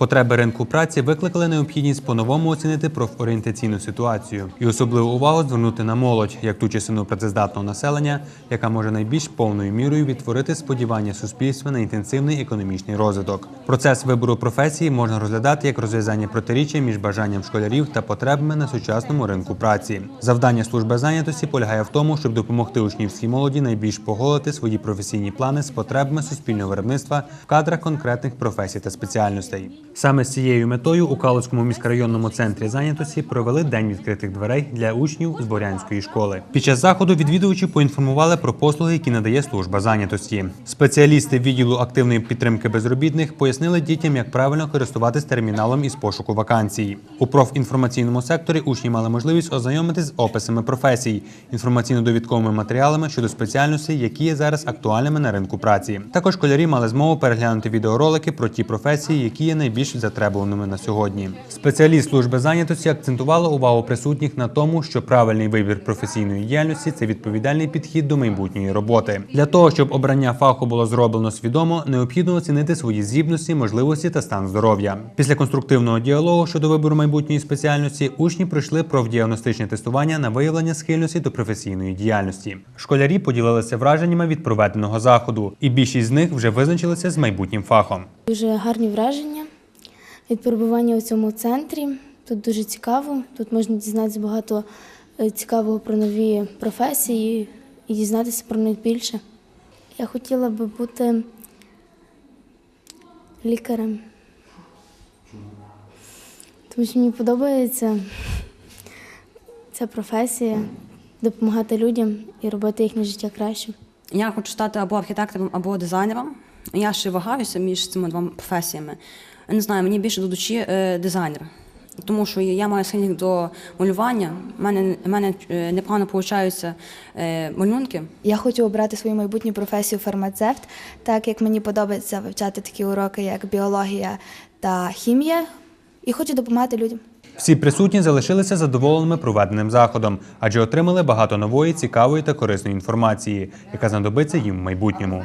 Потреби ринку праці викликали необхідність по-новому оцінити профорієнтаційну ситуацію і особливу увагу звернути на молодь, як ту частину працездатного населення, яка може найбільш повною мірою відтворити сподівання суспільства на інтенсивний економічний розвиток. Процес вибору професії можна розглядати як розв'язання протиріччя між бажанням школярів та потребами на сучасному ринку праці. Завдання служби зайнятості полягає в тому, щоб допомогти учнівській молоді найбільш поголити свої професійні плани з потребами суспільного виробництва в кадрах конкретних професій та спеціальностей. Саме з цією метою у Калуському міськрайонному центрі зайнятості провели день відкритих дверей для учнів з Борянської школи. Під час заходу відвідувачі поінформували про послуги, які надає служба зайнятості. Спеціалісти відділу активної підтримки безробітних пояснили дітям, як правильно користуватись терміналом із пошуку вакансій. У профінформаційному секторі учні мали можливість ознайомитись з описами професій, інформаційно-довідковими матеріалами щодо спеціальностей, які є зараз актуальними на ринку праці. Також школярі мали змогу переглянути відеоролики про ті професії, які є найбільш затребуваними на сьогодні. Спеціаліст служби зайнятості акцентувала увагу присутніх на тому, що правильний вибір професійної діяльності це відповідальний підхід до майбутньої роботи. Для того щоб обрання фаху було зроблено свідомо, необхідно оцінити свої здібності, можливості та стан здоров'я. Після конструктивного діалогу щодо вибору майбутньої спеціальності учні пройшли профдіагностичне тестування на виявлення схильності до професійної діяльності. Школярі поділилися враженнями від проведеного заходу, і більшість з них вже визначилися з майбутнім фахом. Дуже гарні враження від перебування у цьому центрі. Тут дуже цікаво. Тут можна дізнатися багато е, цікавого про нові професії і дізнатися про них більше. Я хотіла би бути лікарем. Тому що мені подобається ця професія допомагати людям і робити їхнє життя кращим. Я хочу стати або архітектором, або дизайнером. Я ще вагаюся між цими двома професіями. Не знаю, мені більше до душі е, дизайнер. Тому що я маю схильність до малювання. У мене, в мене е, непогано получаються е, малюнки. Я хочу обрати свою майбутню професію фармацевт, так як мені подобається вивчати такі уроки, як біологія та хімія, і хочу допомагати людям. Всі присутні залишилися задоволеними проведеним заходом, адже отримали багато нової, цікавої та корисної інформації, яка знадобиться їм в майбутньому.